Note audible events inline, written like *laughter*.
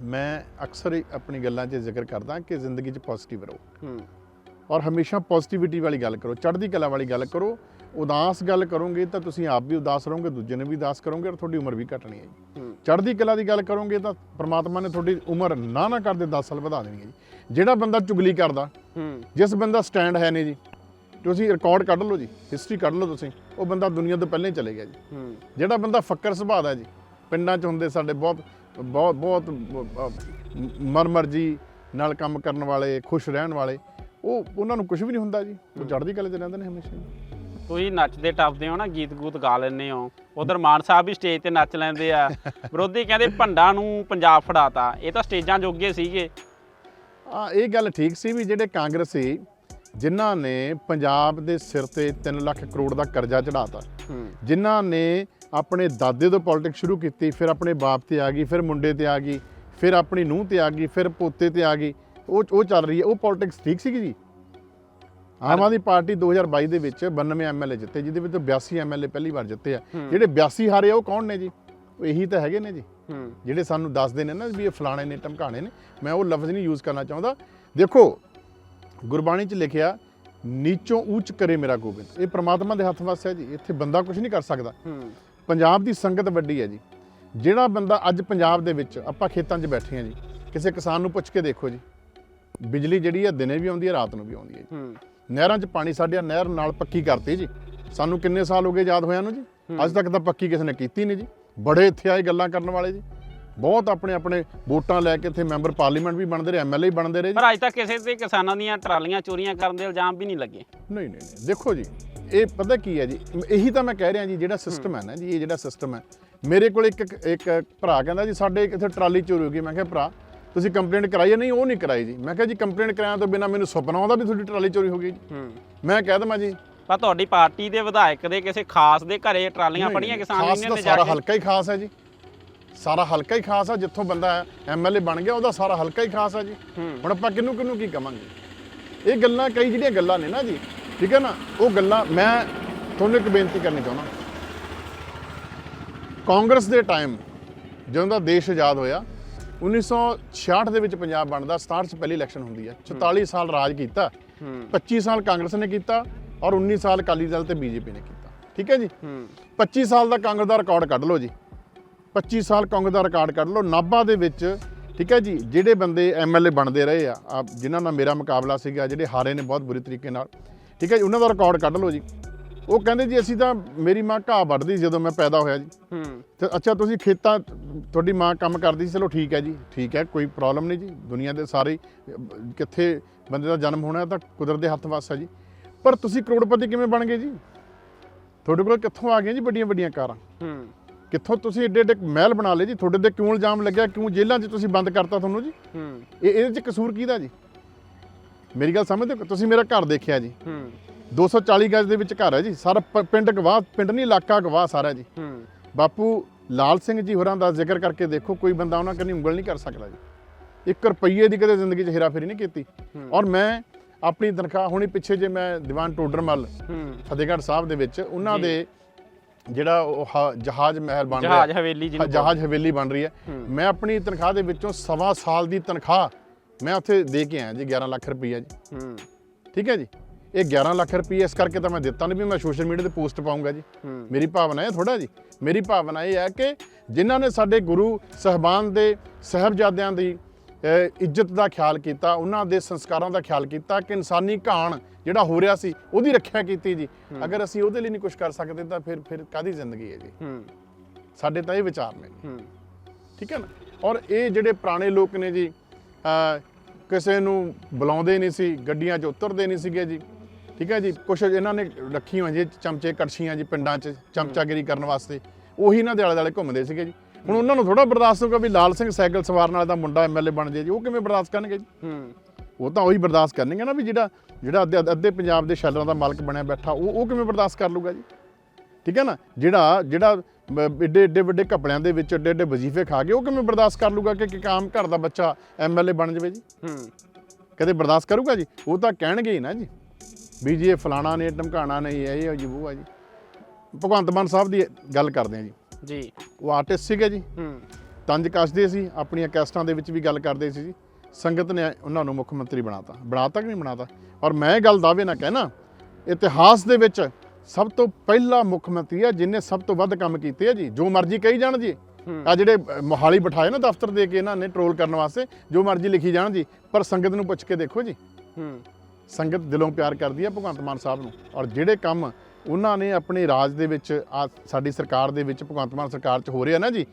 ਮੈਂ ਅਕਸਰ ਹੀ ਆਪਣੀ ਗੱਲਾਂ 'ਚ ਜ਼ਿਕਰ ਕਰਦਾ ਕਿ ਜ਼ਿੰਦਗੀ 'ਚ ਪੋਜ਼ਿਟਿਵ ਰਹੋ। ਹੂੰ। ਔਰ ਹਮੇਸ਼ਾ ਪੋਜ਼ਿਟਿਵਿਟੀ ਵਾਲੀ ਗੱਲ ਕਰੋ ਚੜ੍ਹਦੀ ਕਲਾ ਵਾਲੀ ਗੱਲ ਕਰੋ ਉਦਾਸ ਗੱਲ ਕਰੋਗੇ ਤਾਂ ਤੁਸੀਂ ਆਪ ਵੀ ਉਦਾਸ ਰਹੋਗੇ ਦੂਜੇ ਨੇ ਵੀ ਉਦਾਸ ਕਰੋਗੇ ਔਰ ਤੁਹਾਡੀ ਉਮਰ ਵੀ ਘਟਣੀ ਹੈ ਜੀ। ਚੜ੍ਹਦੀ ਕਲਾ ਦੀ ਗੱਲ ਕਰੋਗੇ ਤਾਂ ਪ੍ਰਮਾਤਮਾ ਨੇ ਤੁਹਾਡੀ ਉਮਰ ਨਾ ਨਾ ਕਰਦੇ 10 ਸਾਲ ਵਧਾ ਦੇਣੀ ਹੈ ਜੀ। ਜਿਹੜਾ ਬੰਦਾ ਚੁਗਲੀ ਕਰਦਾ ਹੂੰ। ਜਿਸ ਬੰਦਾ ਸਟੈਂਡ ਹੈ ਨਹੀਂ ਜੀ ਤੁਸੀਂ ਰਿਕਾਰਡ ਕੱਢ ਲਓ ਜੀ ਹਿਸਟਰੀ ਕੱਢ ਲਓ ਤੁਸੀਂ ਉਹ ਬੰਦਾ ਦੁਨੀਆ ਤੋਂ ਪਹਿਲਾਂ ਹੀ ਚਲੇ ਗਿਆ ਜੀ। ਹੂੰ। ਜਿਹੜਾ ਬੰਦਾ ਫੱਕਰ ਸੁਭਾਅ ਦਾ ਜੀ ਪਿੰਡਾਂ 'ਚ ਹੁੰਦੇ ਸਾਡੇ ਬਹੁਤ ਬਹੁਤ ਬਹੁਤ ਮਰਮਰ ਜੀ ਨਾਲ ਕੰਮ ਕਰਨ ਵਾਲੇ ਖੁਸ਼ ਰਹਿਣ ਵਾਲੇ ਉਹ ਉਹਨਾਂ ਨੂੰ ਕੁਝ ਵੀ ਨਹੀਂ ਹੁੰਦਾ ਜੀ। ਉਹ ਚੜ੍ਹਦੀ ਕਲਾ 'ਚ ਰਹਿੰਦੇ ਨੇ ਹਮੇਸ਼ਾ ਜੀ। ਤੁਸੀਂ ਨੱਚਦੇ ਟੱਪਦੇ ਹੋ ਨਾ ਗੀਤ ਗੂਤ ਗਾ ਲੈਂਦੇ ਹੋ। ਉਧਰ ਮਾਨ ਸਾਹਿਬ ਵੀ ਸਟੇਜ ਤੇ ਨੱਚ ਲੈਂਦੇ ਆ। *laughs* ਵਿਰੋਧੀ ਕਹਿੰਦੇ ਭੰਡਾਂ ਨੂੰ ਪੰਜਾਬ ਫੜਾਤਾ। ਇਹ ਤਾਂ ਸਟੇਜਾਂ ਜੋਗੇ ਸੀਗੇ। ਆ ਇਹ ਗੱਲ ਠੀਕ ਸੀ ਵੀ ਜਿਹੜੇ ਕਾਂਗਰਸੀ ਜਿਨ੍ਹਾਂ ਨੇ ਪੰਜਾਬ ਦੇ ਸਿਰ ਤੇ 3 ਲੱਖ ਕਰੋੜ ਦਾ ਕਰਜ਼ਾ ਚੜਾਤਾ ਜਿਨ੍ਹਾਂ ਨੇ ਆਪਣੇ ਦਾਦੇ ਤੋਂ ਪੋਲਿਟਿਕਸ ਸ਼ੁਰੂ ਕੀਤੀ ਫਿਰ ਆਪਣੇ ਬਾਪ ਤੇ ਆ ਗਈ ਫਿਰ ਮੁੰਡੇ ਤੇ ਆ ਗਈ ਫਿਰ ਆਪਣੀ ਨੂੰਹ ਤੇ ਆ ਗਈ ਫਿਰ ਪੋਤੇ ਤੇ ਆ ਗਈ। ਉਹ ਉਹ ਚੱਲ ਰਹੀ ਹੈ ਉਹ ਪੋਲਿਟਿਕਸ ਠੀਕ ਸੀਗੀ ਜੀ? ਆਮ ਆਦਮੀ ਪਾਰਟੀ 2022 ਦੇ ਵਿੱਚ 92 ਐਮਐਲਏ ਜਿੱਤੇ ਜਿਹਦੇ ਵਿੱਚ 82 ਐਮਐਲਏ ਪਹਿਲੀ ਵਾਰ ਜਿੱਤੇ ਆ। ਜਿਹੜੇ 82 ਹਾਰੇ ਆ ਉਹ ਕੌਣ ਨੇ ਜੀ? ਉਹ ਇਹੀ ਤਾਂ ਹੈਗੇ ਨੇ ਜੀ। ਜਿਹੜੇ ਸਾਨੂੰ ਦੱਸਦੇ ਨੇ ਨਾ ਵੀ ਇਹ ਫਲਾਣੇ ਨੇ ਧਮਕਾਣੇ ਨੇ ਮੈਂ ਉਹ ਲਫ਼ਜ਼ ਨਹੀਂ ਯੂਜ਼ ਕਰਨਾ ਚਾਹੁੰਦਾ। ਦੇਖੋ ਗੁਰਬਾਣੀ 'ਚ ਲਿਖਿਆ ਨੀਚੋਂ ਉੱਚ ਕਰੇ ਮੇਰਾ ਗੋਬਿੰਦ। ਇਹ ਪ੍ਰਮਾਤਮਾ ਦੇ ਹੱਥ ਵੱਸ ਹੈ ਜੀ ਇੱਥੇ ਬੰਦਾ ਕੁਝ ਨਹੀਂ ਕਰ ਸਕਦਾ। ਪੰਜਾਬ ਦੀ ਸੰਗਤ ਵੱਡੀ ਹੈ ਜੀ। ਜਿਹੜਾ ਬੰਦਾ ਅੱਜ ਪੰਜਾਬ ਦੇ ਵਿੱਚ ਆਪਾਂ ਖੇਤਾਂ 'ਚ ਬੈਠੇ ਹਾਂ ਜੀ ਕਿਸੇ ਕਿਸਾਨ ਨੂੰ ਪੁੱਛ ਕੇ ਦੇਖੋ ਜੀ। ਬਿਜਲੀ ਜਿਹੜੀ ਹੈ ਦਿਨੇ ਵੀ ਆਉਂਦੀ ਹੈ ਰਾਤ ਨੂੰ ਵੀ ਆਉਂਦੀ ਹੈ ਜੀ। ਨਹਿਰਾਂ 'ਚ ਪਾਣੀ ਸਾਡੇ ਨਹਿਰ ਨਾਲ ਪੱਕੀ ਕਰਤੀ ਜੀ। ਸਾਨੂੰ ਕਿੰਨੇ ਸਾਲ ਹੋ ਗਏ ਯਾਦ ਹੋਇਆਂ ਨੂੰ ਜੀ? ਅੱਜ ਤੱਕ ਤਾਂ ਪੱਕੀ ਕਿਸੇ ਨੇ ਕੀਤੀ ਨਹੀਂ ਜੀ। ਬੜੇ ਇੱਥੇ ਆਏ ਗੱਲਾਂ ਕਰਨ ਵਾਲੇ ਜੀ। ਬਹੁਤ ਆਪਣੇ ਆਪਣੇ ਵੋਟਾਂ ਲੈ ਕੇ ਇੱਥੇ ਮੈਂਬਰ ਪਾਰਲੀਮੈਂਟ ਵੀ ਬਣਦੇ ਰਹੇ ਐਮਐਲਏ ਬਣਦੇ ਰਹੇ ਜੀ। ਪਰ ਅੱਜ ਤੱਕ ਕਿਸੇ ਤੇ ਕਿਸਾਨਾਂ ਦੀਆਂ ਟਰਾਲੀਆਂ ਚੋਰੀਆਂ ਕਰਨ ਦੇ ਇਲਜ਼ਾਮ ਵੀ ਨਹੀਂ ਲੱਗੇ। ਨਹੀਂ ਨਹੀਂ। ਦੇਖੋ ਜੀ ਇਹ ਪਤਾ ਕੀ ਹੈ ਜੀ? ਇਹੀ ਤਾਂ ਮੈਂ ਕਹਿ ਰਿਹਾ ਜੀ ਜਿਹੜਾ ਸਿਸਟਮ ਹੈ ਨਾ ਜੀ ਇਹ ਜਿਹੜਾ ਸਿਸਟਮ ਹੈ। ਮੇਰੇ ਕੋਲ ਇੱਕ ਇੱਕ ਭਰਾ ਕਹਿੰਦਾ ਜੀ ਸਾਡੇ ਇੱਥੇ ਟਰਾਲੀ ਚੋਰੀ ਹੋ ਗਈ। ਮੈਂ ਕਿਹਾ ਭਰਾ ਤੁਸੀਂ ਕੰਪਲੇਂਟ ਕਰਾਈ ਹੈ? ਨਹੀਂ ਉਹ ਨਹੀਂ ਕਰਾਈ ਜੀ। ਮੈਂ ਕਿਹਾ ਜੀ ਕੰਪਲੇਂਟ ਕਰਾਇਆ ਤੋਂ ਬਿਨਾ ਮੈਨੂੰ ਸੁਪਨਾ ਆਉਂਦਾ ਵੀ ਤੁਹਾਡੀ ਟਰਾਲੀ ਚੋਰੀ ਹੋ ਗਈ ਜੀ। ਮੈਂ ਕਹਿ ਦਵਾਂ ਜੀ। ਪਰ ਤੁਹਾਡੀ ਪਾਰਟੀ ਦੇ ਵਿਧਾਇਕ ਦੇ ਕਿਸੇ ਖਾਸ ਦੇ ਘਰੇ ਟਰਾਲੀਆਂ ਫੜੀਆਂ ਕਿਸਾਨ ਯੂਨੀਅਨ ਨੇ ਜਾ ਸਾਰਾ ਕੇ? ਹਲਕਾ ਹੀ ਖਾਸ ਹੈ ਜੀ। ਸਾਰਾ ਹਲਕਾ ਹੀ ਖਾਸ ਹੈ ਜਿੱਥੋਂ ਬੰਦਾ ਐਮਐਲਏ ਬਣ ਗਿਆ ਉਹਦਾ ਸਾਰਾ ਹਲਕਾ ਹੀ ਖਾਸ ਹੈ ਜੀ। ਹੁਣ ਆਪਾਂ ਕਿਹਨੂੰ ਕਿਹਨੂੰ ਕੀ ਕਵਾਂਗੇ? ਇਹ ਗੱਲਾਂ ਕਈ ਜਿਹੜੀਆਂ ਗੱਲਾਂ ਨੇ ਨਾ ਜੀ ਠੀਕ ਹੈ ਨਾ? ਉਹ ਗੱਲਾਂ ਮੈਂ ਤੁਹਾਨੂੰ ਇੱਕ ਬੇਨਤੀ ਕਰਨੀ ਚਾਹੁੰਦਾ। ਕਾਂਗਰਸ ਦੇ ਟਾਈਮ ਜਦੋਂ ਦਾ ਦੇਸ਼ ਆਜ਼ਾਦ ਹੋਇਆ 1966 ਦੇ ਵਿੱਚ ਪੰਜਾਬ ਬਣਦਾ 67 ਚ ਪਹਿਲੀ ਇਲੈਕਸ਼ਨ ਹੁੰਦੀ ਹੈ। 44 ਸਾਲ ਰਾਜ ਕੀਤਾ ਹੂੰ 25 ਸਾਲ ਕਾਂਗਰਸ ਨੇ ਕੀਤਾ ਔਰ 19 ਸਾਲ ਅਕਾਲੀ ਦਲ ਤੇ ਬੀਜੇਪੀ ਨੇ ਕੀਤਾ। ਠੀਕ ਹੈ ਜੀ? ਹੂੰ 25 ਸਾਲ ਦਾ ਕਾਂਗਰਸ ਦਾ ਰਿਕਾਰਡ ਕੱਢ ਲਓ ਜੀ। 25 ਸਾਲ ਕਾਂਗਰਸ ਦਾ ਰਿਕਾਰਡ ਕੱਢ ਲਓ। ਨਾਭਾ ਦੇ ਵਿੱਚ, ਠੀਕ ਹੈ ਜੀ, ਜਿਹੜੇ ਬੰਦੇ ਐਮਐਲਏ ਬਣਦੇ ਰਹੇ ਆ ਆ ਜਿਨ੍ਹਾਂ ਨਾਲ ਮੇਰਾ ਮੁਕਾਬਲਾ ਸੀਗਾ, ਜਿਹੜੇ ਹਾਰੇ ਨੇ ਬਹੁਤ ਬੁਰੀ ਤਰੀਕੇ ਨਾਲ। ਠੀਕ ਹੈ ਜੀ ਉਹਨਾਂ ਦਾ ਰਿਕਾਰਡ ਕੱਢ ਲਓ ਜੀ। ਉਹ ਕਹਿੰਦੇ ਜੀ ਅਸੀਂ ਤਾਂ ਮੇਰੀ ਮਾਂ ਘਾਹ ਵੱਢਦੀ ਸੀ ਜਦੋਂ ਮੈਂ ਪੈਦਾ ਹੋਇਆ ਜੀ। ਹੂੰ। ਤੇ ਅੱਛਾ ਤੁਸੀਂ ਖੇਤਾਂ ਤੁਹਾਡੀ ਮਾਂ ਕੰਮ ਕਰਦੀ ਸੀ ਚਲੋ ਠੀਕ ਹੈ ਜੀ ਠੀਕ ਹੈ ਕੋਈ ਪ੍ਰੋਬਲਮ ਨਹੀਂ ਜੀ ਦੁਨੀਆ ਦੇ ਸਾਰੇ ਕਿੱਥੇ ਬੰਦੇ ਦਾ ਜਨਮ ਹੋਣਾ ਤਾਂ ਕੁਦਰਤ ਦੇ ਹੱਥ ਵੱਸ ਜੀ। ਪਰ ਤੁਸੀਂ ਕਰੋੜਪਤੀ ਕਿਵੇਂ ਬਣ ਗਏ ਜੀ? ਤੁਹਾਡੇ ਕੋਲ ਕਿੱਥੋਂ ਆ ਗਈਆਂ ਜੀ ਵੱਡੀਆਂ ਵੱਡੀਆਂ ਕਾਰਾਂ? ਹੂੰ। ਕਿੱਥੋਂ ਤੁਸੀਂ ਏਡੇ ਏਡੇ ਮਹਿਲ ਬਣਾ ਲਏ ਜੀ? ਤੁਹਾਡੇ ਤੇ ਕਿਉਂ ਇਲਜ਼ਾਮ ਲੱਗਿਆ? ਕਿਉਂ ਜੇਲ੍ਹਾਂ 'ਚ ਤੁਸੀਂ ਬੰਦ ਕਰਤਾ ਤੁਹਾਨੂੰ ਜੀ? ਹੂੰ। ਇਹ ਇਹਦੇ 'ਚ ਕਸੂਰ ਕਿਹਦਾ ਜੀ? ਮੇਰੀ ਗੱਲ ਸਮਝਦੇ ਹੋ? ਤੁਸੀਂ ਮੇਰਾ ਘਰ ਦੇਖਿਆ ਜੀ। ਹੂੰ। 240 ਗਜ ਦੇ ਵਿੱਚ ਘਰ ਹੈ ਜੀ। ਸਾਰਾ ਪ- ਪਿੰਡ ਗਵਾਹ ਪਿੰਡ ਨਹੀਂ ਇਲਾਕਾ ਗਵਾਹ ਸਾਰਾ ਜੀ। ਹੂੰ। ਬਾਪੂ ਲਾਲ ਸਿੰਘ ਜੀ ਹੋਰਾਂ ਦਾ ਜ਼ਿਕਰ ਕਰਕੇ ਦੇਖੋ ਕੋਈ ਬੰਦਾ ਉਹਨਾਂ ਕੰਨੀ ਉਂਗਲ ਨਹੀਂ ਕਰ ਸਕਦਾ ਜੀ। 1 ਰੁਪਈਏ ਦੀ ਕਦੇ ਜ਼ਿੰਦਗੀ 'ਚ ਹੇਰਾਫੇਰੀ ਨਹੀਂ ਕੀਤੀ। ਔਰ ਮੈਂ ਆਪਣੀ ਤਨਖਾਹ ਹੁਣੀ ਪਿੱਛੇ ਜੇ ਮੈਂ ਦੀਵਾਨ ਟੋਡਰਮਲ ਹੂੰ। ਫਤਿਹਗੜ੍ਹ ਸਾਹਿਬ ਦੇ ਵਿੱਚ ਉਹਨਾਂ ਜੀ। ਦੇ ਜਿਹੜਾ ਉਹ ਹ- ਜਹਾਜ਼ ਮਹਿਲ ਬਣ ਰਿਹਾ। ਜਹਾਜ਼ ਹਵੇਲੀ ਜਿਹਨੂੰ ਜਹਾਜ਼ ਹਵੇਲੀ ਬਣ ਰਹੀ ਹੂੰ। ਮੈਂ ਆਪਣੀ ਤਨਖਾਹ ਦੇ ਵਿੱਚੋਂ ਸਵਾ ਸਾਲ ਦੀ ਤਨਖਾਹ ਮੈਂ ਉੱਥੇ ਦੇ ਕੇ ਆਇਆ ਜੀ 11 ਲੱਖ ਰੁਪਈਆ ਜੀ। ਹੂੰ। ਠੀਕ ਹੈ ਜੀ? ਇਹ 11 ਲੱਖ ਰੁਪਈਆ ਇਸ ਕਰਕੇ ਤਾਂ ਮੈਂ ਦਿੱਤਾ ਨਹੀਂ ਵੀ ਮੈਂ ਸੋਸ਼ਲ ਮੀਡੀਆ ਤੇ ਪੋਸਟ ਪਾਉਂਗਾ ਜੀ। ਹੂੰ। ਮੇਰੀ ਭਾਵਨਾ ਇਹ ਥੋੜਾ ਜੀ ਮੇਰੀ ਭਾਵਨਾ ਇਹ ਹੈ ਕਿ ਜਿਨ੍ਹਾਂ ਨੇ ਸਾਡੇ ਗੁਰੂ ਸਹਿਬਾਨ ਦੇ ਸਹਿਬਜ਼ਾਦਿਆਂ ਦੀ ਇੱਜ਼ਤ ਦਾ ਖਿਆਲ ਕੀਤਾ ਉਹਨਾਂ ਦੇ ਸੰਸਕਾਰਾਂ ਦਾ ਖਿਆਲ ਕੀਤਾ ਕਿ ਇਨਸਾਨੀ ਘਾਣ ਜਿਹੜਾ ਹੋ ਰਿਹਾ ਸੀ ਉਹਦੀ ਰੱਖਿਆ ਕੀਤੀ ਜੀ। ਅਗਰ ਅਸੀਂ ਉਹਦੇ ਲਈ ਨਹੀਂ ਕੁਝ ਕਰ ਸਕਦੇ ਤਾਂ ਫਿਰ ਫਿਰ ਕਾਦੀ ਜ਼ਿੰਦਗੀ ਹੈ ਜੀ? ਹੂੰ। ਸਾਡੇ ਤਾਂ ਇਹ ਵਿਚਾਰ ਨੇ ਹੂੰ। ਠੀਕ ਹੈ ਨਾ? ਔਰ ਇਹ ਜਿਹੜੇ ਪੁਰਾਣੇ ਲੋਕ ਨੇ ਜੀ ਕਿਸੇ ਨੂੰ ਬੁਲਾਉਂਦੇ ਨਹੀਂ ਸੀ ਗੱਡੀਆਂ 'ਚ ਉਤਰਦੇ ਨਹੀਂ ਸੀਗੇ ਜੀ। ਠੀਕ ਹੈ ਜੀ ਕੁਛ ਇਹਨਾਂ ਨੇ ਰੱਖੀਆਂ ਹੋਈਆਂ ਜੀ ਚਮਚੇ ਕੜਛੀਆਂ ਜੀ ਪਿੰਡਾਂ 'ਚ ਚਮਚਾਗਿਰੀ ਕਰਨ ਵਾਸਤੇ। ਉਹੀ ਇਹਨਾਂ ਦੇ ਆਲੇ ਦੁਆਲੇ ਘੁੰਮਦੇ ਸੀਗੇ ਜੀ। ਹੁਣ ਉਹਨਾਂ ਨੂੰ ਥੋੜਾ ਬਰਦਾਸ਼ਤ ਹੋਊਗਾ ਵੀ ਲਾਲ ਸਿੰਘ ਸਾਈਕਲ ਸਵਾਰਨ ਵਾਲਾ ਦਾ ਮੁੰਡਾ ਐਮਐਲਏ ਬਣ ਜਾਏ ਜੀ ਉਹ ਕਿਵੇਂ ਬਰਦਾਸ਼ਤ ਕਰਨਗੇ ਜੀ? ਹੂੰ। ਉਹ ਤਾਂ ਉਹੀ ਬਰਦਾਸ਼ਤ ਕਰਨਗੇ ਨਾ ਵੀ ਜਿਹੜਾ ਜਿਹੜਾ ਅੱਧੇ ਅੱਧੇ ਪੰਜਾਬ ਦੇ ਸ਼ੈਲਰਾਂ ਦਾ ਮਾਲਕ ਬਣਿਆ ਬੈਠਾ ਉਹ ਉਹ ਕਿਵੇਂ ਬਰਦਾਸ਼ਤ ਕਰ ਲੂਗਾ ਜੀ? ਠੀਕ ਹੈ ਨਾ? ਜਿਹੜਾ ਜਿਹੜਾ ਏਡੇ ਏਡੇ ਵੱਡੇ ਕੱਪੜਿਆਂ ਦੇ ਵਿੱਚ ਏਡੇ ਏਡੇ ਵਜ਼ੀਫੇ ਖਾ ਕੇ ਉਹ ਕਿਵੇਂ ਬਰਦਾਸ਼ਤ ਕਰ ਲੂਗਾ ਕਿ ਕਿ ਆਮ ਘਰ ਦਾ ਬੱਚਾ ਐਮਐਲਏ ਬਣ ਜਾਵੇ ਜੀ? ਹੂੰ। ਕਦੇ ਬਰਦਾਸ਼ਤ ਕਰੂਗਾ ਜੀ? ਉਹ ਤਾਂ ਕਹਿਣਗੇ ਹੀ ਨਾ ਜੀ। ਵੀ ਜੀ ਇਹ ਫਲਾਣਾ ਨੇ ਧਮਕਾਣਾ ਨਹੀਂ ਇਹ ਹੈ ਜੀ ਉਹ ਹੈ ਜੀ। ਭਗਵੰਤ ਮਾਨ ਸਾਹਿਬ ਦੀ ਗੱਲ ਕਰਦੇ ਆ ਜੀ। ਜੀ। ਉਹ ਆਰਟਿਸਟ ਸੀਗੇ ਜੀ। ਹੂੰ। ਤੰਜ ਕੱਸਦੇ ਸੀ ਆਪਣੀਆਂ ਕੈਸਟਾਂ ਦੇ ਵਿੱਚ ਵੀ ਗੱਲ ਕਰਦੇ ਸੀ ਜੀ। ਸੰਗਤ ਨੇ ਉਹਨਾਂ ਨੂੰ ਮੁੱਖ ਮੰਤਰੀ ਬਣਾਤਾ। ਬਣਾਤਾ ਕਿ ਨਹੀਂ ਬਣਾਤਾ? ਔਰ ਮੈਂ ਇਹ ਗੱਲ ਦਾਅਵੇ ਨਾਲ ਕਹਿਣਾ ਇਤਿਹਾਸ ਦੇ ਵਿੱਚ ਸਭ ਤੋਂ ਪਹਿਲਾ ਮੁੱਖ ਮੰਤਰੀ ਹੈ ਜਿਨੇ ਸਭ ਤੋਂ ਵੱਧ ਕੰਮ ਕੀਤੇ ਆ ਜੀ। ਜੋ ਮਰਜ਼ੀ ਕਹੀ ਜਾਣ ਜੀ। ਆ ਜਿਹੜੇ ਮੋਹਾਲੀ ਬਿਠਾਏ ਨਾ ਦਫ਼ਤਰ ਦੇ ਕੇ ਇਹਨਾਂ ਨੇ ਟਰੋਲ ਕਰਨ ਵਾਸਤੇ ਜੋ ਮਰਜ਼ੀ ਲਿਖੀ ਜਾਣ ਜੀ। ਪਰ ਸੰਗਤ ਨੂੰ ਪੁੱਛ ਕੇ ਦੇਖੋ ਜੀ। ਹੂੰ। ਸੰਗਤ ਦਿਲੋਂ ਪਿਆਰ ਕਰਦੀ ਹੈ ਭਗਵੰਤ ਮਾਨ ਸਾਹਿਬ ਨੂੰ। ਔਰ ਜਿਹੜੇ ਕੰਮ ਉਹਨਾਂ ਨੇ ਆਪਣੇ ਰਾਜ ਦੇ ਵਿੱਚ ਆ ਸਾਡੀ ਸਰਕਾਰ ਦੇ ਵਿੱਚ ਭਗਵੰਤ ਮਾਨ ਸਰਕਾਰ 'ਚ ਹੋ ਰਿਹਾ ਨਾ ਜੀ